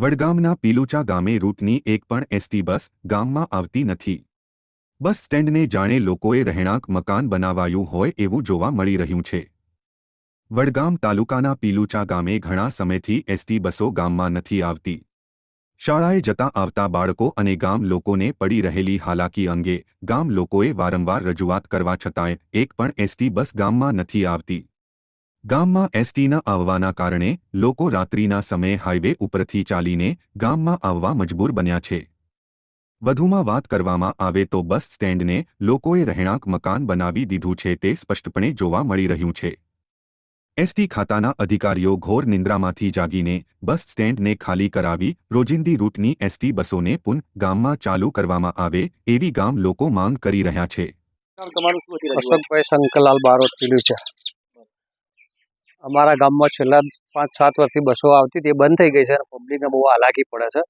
વડગામના પીલુચા ગામે રૂટની એક પણ એસટી બસ ગામમાં આવતી નથી. બસ સ્ટેન્ડને જાણે લોકોએ રહેણાંક મકાન બનાવાયું હોય એવું જોવા મળી રહ્યું છે. વડગામ તાલુકાના પીલુચા ગામે ઘણા સમયથી એસટી બસો ગામમાં નથી આવતી. શાળાએ જતા આવતા બાળકો અને ગામ લોકોને પડી રહેલી હાલાકી અંગે ગામ લોકોએ વારંવાર રજૂઆત કરવા છતાંય એક પણ એસટી બસ ગામમાં નથી આવતી. ગામમાં એસટીના આવવાના કારણે લોકો રાત્રિના સમયે હાઇવે ઉપરથી ચાલીને ગામમાં આવવા મજબૂર બન્યા છે. વધુમાં વાત કરવામાં આવે તો બસ સ્ટેન્ડને લોકોએ રહેણાંક મકાન બનાવી દીધું છે તે સ્પષ્ટપણે જોવા મળી રહ્યું છે. એસટી ખાતાના અધિકારીઓ ઘોર નિંદ્રામાંથી જાગીને બસ સ્ટેન્ડને ખાલી કરાવી રોજિંદી રૂટની એસટી બસોને પુન ગામમાં ચાલુ કરવામાં આવે એવી ગામ લોકો માંગ કરી રહ્યા છે? અશોકભાઈ શંકરલાલ બારોટ પીલું અમારા ગામમાં છેલ્લા પાંચ, સાત વર્ષથી બસો આવતી તે બંધ થઈ ગઈ છે અને પબ્લિકને બહુ હાલાકી પડે છે.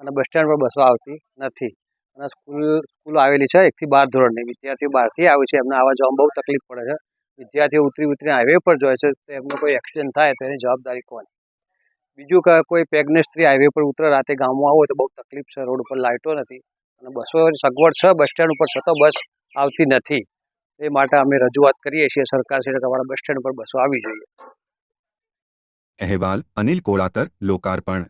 અને બસ સ્ટેન્ડ પર બસો આવતી નથી. અને સ્કૂલ સ્કૂલ આવેલી છે એકથી બાર ધોરણની. વિદ્યાર્થીઓ બહારથી આવે છે. એમને આવવા જવામાં બહુ તકલીફ પડે છે. વિદ્યાર્થીઓ ઉતરી ઉતરીને હાઈવે પર જાય છે. તો એમનો કોઈ એક્સિડન્ટ થાય તો એની જવાબદારી કોણ બીજું કે, કોઈ પ્રેગ્નેન્ટ સ્ત્રી હાઈવે પર ઉતરે, રાતે ગામમાં આવો તો બહુ તકલીફ છે. રોડ ઉપર લાઇટો નથી. અને બસો સગવડ છે. બસ સ્ટેન્ડ ઉપર છતાં બસ આવતી નથી. એ માટે અમે રજૂઆત કરીએ છીએ સરકાર શ્રી તમારા બસ સ્ટેન્ડ પર બસો આવી જોઈએ. અહેવાલ અનિલ કોળાતર, લોકાર્પણ